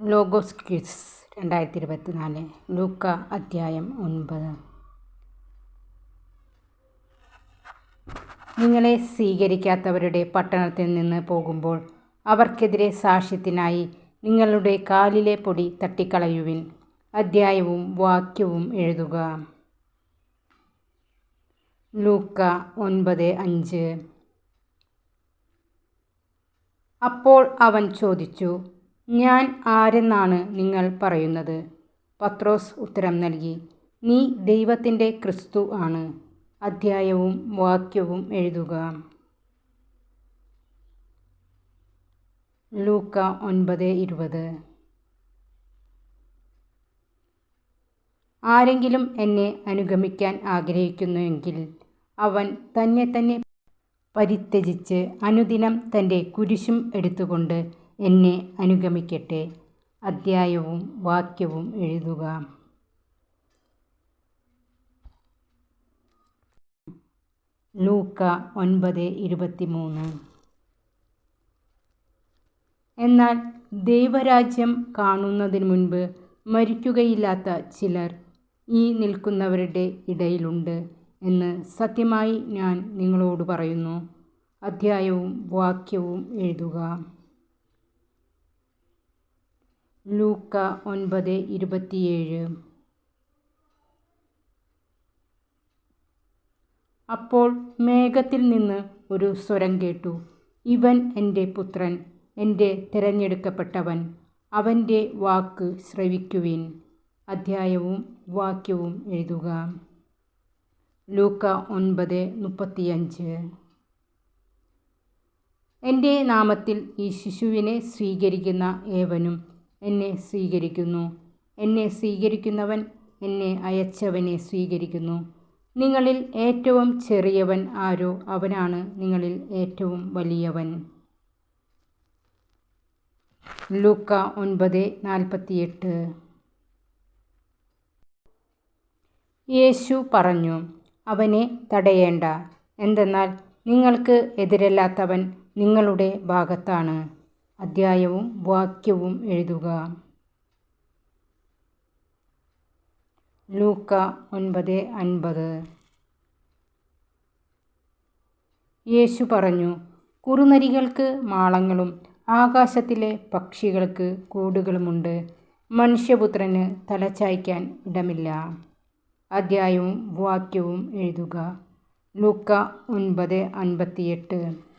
Logos quiz രണ്ടായിരത്തി ഇരുപത്തിനാല് ലൂക്ക അധ്യായം ഒൻപത്. നിങ്ങളെ സ്വീകരിക്കാത്തവരുടെ പട്ടണത്തിൽ നിന്ന് പോകുമ്പോൾ അവർക്കെതിരെ സാക്ഷ്യത്തിനായി നിങ്ങളുടെ കാലിലെ പൊടി തട്ടിക്കളയുവിൻ. അദ്ധ്യായവും വാക്യവും എഴുതുക. ലൂക്ക ഒൻപത് അഞ്ച്. അപ്പോൾ അവൻ ചോദിച്ചു ഞാൻ ആരെന്നാണ് നിങ്ങൾ പറയുന്നത്? പത്രോസ് ഉത്തരം നൽകി. നീ ദൈവത്തിന്റെ ക്രിസ്തു ആണ്. അധ്യായവും വാക്യവും എഴുതുക. ലൂക്ക ഒൻപത് ഇരുപത്. ആരെങ്കിലും എന്നെ അനുഗമിക്കാൻ ആഗ്രഹിക്കുന്നുവെങ്കിൽ അവൻ തന്നെ തന്നെ പരിത്യജിച്ച് അനുദിനം തന്റെ കുരിശും എടുത്തുകൊണ്ട് എന്നെ അനുഗമിക്കട്ടെ. അദ്ധ്യായവും വാക്യവും എഴുതുക. ലൂക്ക ഒൻപത് ഇരുപത്തിമൂന്ന്. എന്നാൽ ദൈവരാജ്യം കാണുന്നതിന് മുൻപ് മരിക്കുകയില്ലാത്ത ചിലർ ഈ നിൽക്കുന്നവരുടെ ഇടയിലുണ്ട് എന്ന് സത്യമായി ഞാൻ നിങ്ങളോട് പറയുന്നു. അധ്യായവും വാക്യവും എഴുതുക. ലൂക്ക ഒൻപത് ഇരുപത്തിയേഴ്. അപ്പോൾ മേഘത്തിൽ നിന്ന് ഒരു സ്വരം കേട്ടു. ഇവൻ എന്റെ പുത്രൻ എന്റെ തിരഞ്ഞെടുക്കപ്പെട്ടവൻ അവന്റെ വാക്ക് ശ്രവിക്കുവിൻ. അധ്യായവും വാക്യവും എഴുതുക. ലൂക്ക ഒൻപത് മുപ്പത്തിയഞ്ച്. എന്റെ നാമത്തിൽ ഈ ശിശുവിനെ സ്വീകരിക്കുന്ന ഏവനും എന്നെ സ്വീകരിക്കുന്നു. എന്നെ സ്വീകരിക്കുന്നവൻ എന്നെ അയച്ചവനെ സ്വീകരിക്കുന്നു. നിങ്ങളിൽ ഏറ്റവും ചെറിയവൻ ആരോ അവനാണ് നിങ്ങളിൽ ഏറ്റവും വലിയവൻ. ലൂക്ക ഒൻപത് നാൽപ്പത്തിയെട്ട്. യേശു പറഞ്ഞു അവനെ തടയേണ്ട. എന്തെന്നാൽ നിങ്ങൾക്ക് എതിരല്ലാത്തവൻ നിങ്ങളുടെ ഭാഗത്താണ്. അദ്ധ്യായവും വാക്യവും എഴുതുക. ലൂക്ക ഒൻപത് അൻപത്. യേശു പറഞ്ഞു കുറുനരികൾക്ക് മാളങ്ങളും ആകാശത്തിലെ പക്ഷികൾക്ക് കൂടുകളുമുണ്ട്. മനുഷ്യപുത്രന് തലചായ്ക്കാൻ ഇടമില്ല. അധ്യായവും വാക്യവും എഴുതുക. ലൂക്ക ഒൻപത് അൻപത്തിയെട്ട്.